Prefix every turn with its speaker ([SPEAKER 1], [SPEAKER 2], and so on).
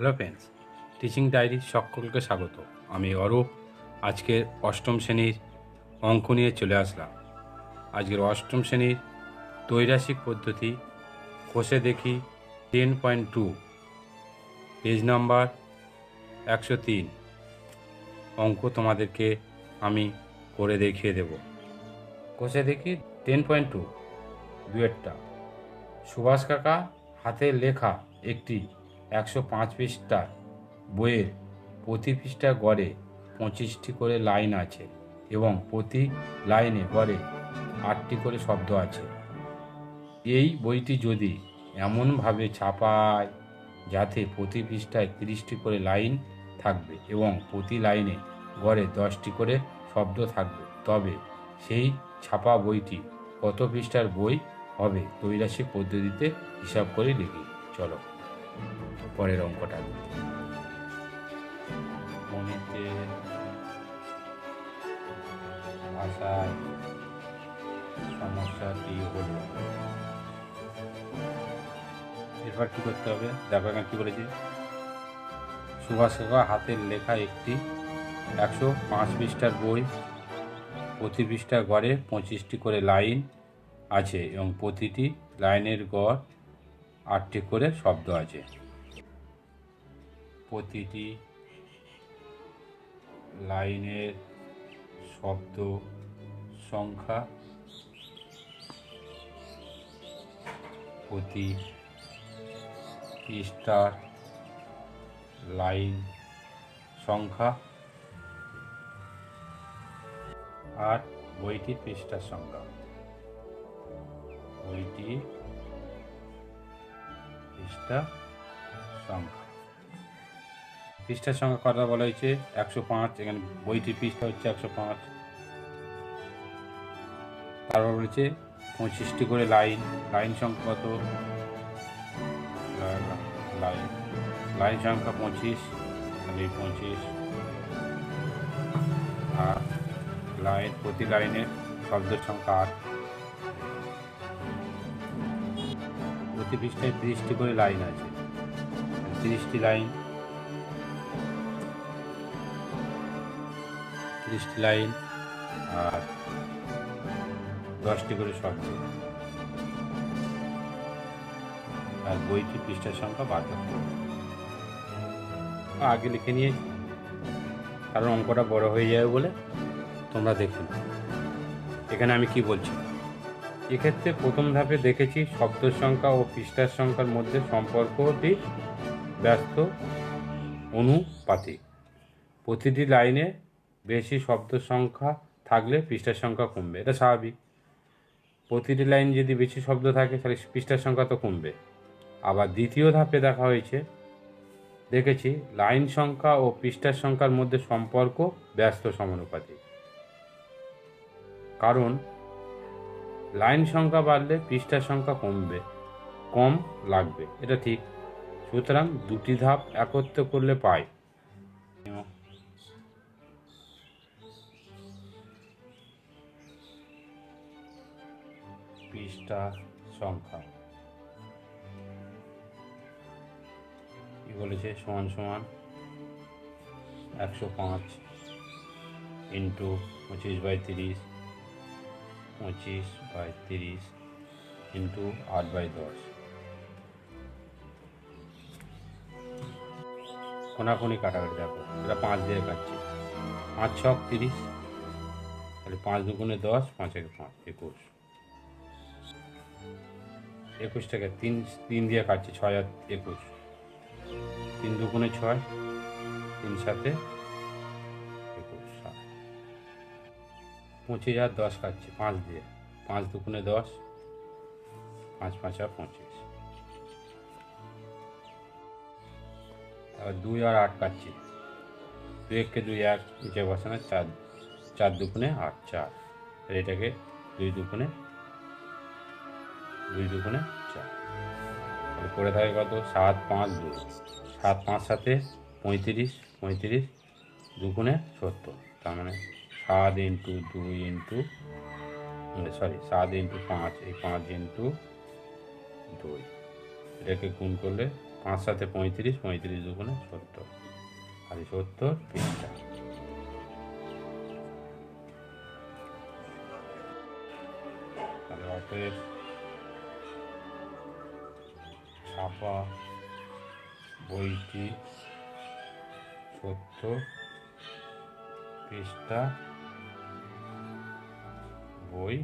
[SPEAKER 1] Hello friends, teaching diary সকলকে স্বাগত। আমি অরূপ আজকের অষ্টম শ্রেণির অঙ্ক নিয়ে চলে আসলাম। আজকের অষ্টম শ্রেণির তৈরাসিক পদ্ধতি, কষে দেখি ten point two page number একশো তিন। অঙ্ক তোমাদেরকে আমি করে দেখিয়ে দেব। কষে দেখি টেন পয়েন্ট টু দুয়েরটা। সুভাষ কাকা হাতের লেখা একটি একশো পাঁচ পৃষ্ঠা বইয়ের প্রতি পৃষ্ঠা গড়ে পঁচিশটি করে লাইন আছে এবং প্রতি লাইনে গড়ে আটটি করে শব্দ আছে। এই বইটি যদি এমনভাবে ছাপায় যাতে প্রতি পৃষ্ঠায় তিরিশটি করে লাইন থাকবে এবং প্রতি লাইনে গড়ে দশটি করে শব্দ থাকবে, তবে সেই ছাপা বইটি কত পৃষ্ঠার বই হবে তৈরাসিক পদ্ধতিতে হিসাব করে লিখি। চলো। পরের অঙ্কটা গণিতে সমস্যাটি হল এরপর কি করতে হবে? দেখো এখানে কি বলেছি? সুভাষ কাকা হাতের লেখা একটি একশো পাঁচ পৃষ্ঠার বই, প্রতি পৃষ্ঠা গড়ে পঁচিশটি করে লাইন আছে এবং প্রতিটি লাইনের গড় আটটি করে শব্দ আছে। প্রতিটি লাইনের শব্দ সংখ্যা প্রতি পৃষ্ঠার লাইন সংখ্যা আর বইটি পৃষ্ঠার সংখ্যা। বইটি পৃষ্ঠা সংখ্যা। পৃষ্ঠার সংখ্যা কথা বলা হয়েছে? একশো পাঁচ, এখানে বইটির পৃষ্ঠা হচ্ছে একশো পাঁচ। তারপর বলেছে পঁচিশটি করে লাইন। লাইন সংখ্যা কত? Line line. সংখ্যা পঁচিশ, তাহলে পঁচিশ। আর লাইন, প্রতি লাইনের শব্দের সংখ্যা আট। প্রতি পৃষ্ঠায় তিরিশটি করে লাইন আছে। তিরিশটি লাইন। তিরিশটি লাইন আর দশটি করে শব্দ। আর বইটি পৃষ্ঠার সংখ্যা বাহাত্তর। আগে লিখে নিয়েছি। কারণ অঙ্কটা বড় হয়ে যাবে বলে তোমরা দেখে এখানে আমি কি বলছি? এক্ষেত্রে প্রথম ধাপে দেখেছি শব্দ সংখ্যা ও পৃষ্ঠার সংখ্যার মধ্যে সম্পর্কটি ব্যস্ত, অনুপাতিক। প্রতিটি লাইনে বেশি শব্দ সংখ্যা থাকলে পৃষ্ঠার সংখ্যা কমবে, এটা স্বাভাবিক। প্রতিটি লাইন যদি বেশি শব্দ থাকে, তাহলে পৃষ্ঠার সংখ্যা তো কমবে। আবার দ্বিতীয় ধাপে দেখা হয়েছে, দেখেছি লাইন সংখ্যা ও পৃষ্ঠার সংখ্যার মধ্যে সম্পর্ক ব্যস্ত, সমানুপাতিক। কারণ লাইন সংখ্যা বাড়লে পৃষ্ঠার সংখ্যা কমবে, কম লাগবে, এটা ঠিক। সুতরাং দুটি ধাপ একত্র করলে পাই। পৃষ্ঠা সংখ্যা। কি বলেছে? সমান সমান একশো পাঁচ ইন্টু পঁচিশ বাই তিরিশ। পঁচিশ বাই তিরিশ ইন্টু আট বাই দশ। কোনাকুনি কাটাকাটি, দেখো, এটা পাঁচ দিয়ে কাটছে। পাঁচ ছক তিরিশ, তাহলে পাঁচ দুগুণে দশ পাঁচ একে পাঁচ, একুশ। একুশ টাকা তিন তিন দিয়ে কাটছে, ছয় আর একুশ। তিন দুগুণে ছয়, তিন সাথে পঁচিশ আর দশ কাটছে পাঁচ দিয়ে। পাঁচ দুগুণে দশ, পাঁচ পাঁচ আর পঁচিশ। তারপর দুই আর আট কাটছে দুই এককে দুই এক নিচে বসানো চার চার দুগুণে আট, চার। এটাকে দুই দুগুণে দুই দুগুণে চার। পড়ে থাকে কত? সাত পাঁচ দুই। সাত পাঁচ সাথে পঁয়ত্রিশ পঁয়ত্রিশ দুগুণে সত্তর। তার মানে সাত ইন্টু দুই ইন্টু সরি, সাত ইন্টু পাঁচ, এই পাঁচ ইন্টু দুই। এটাকে গুণ করলে পাঁচ সাথে পঁয়ত্রিশ পঁয়ত্রিশ দুগুণে সত্তর। আর সত্তর পৃষ্ঠা ছাপা বইটি সত্তর পৃষ্ঠা বই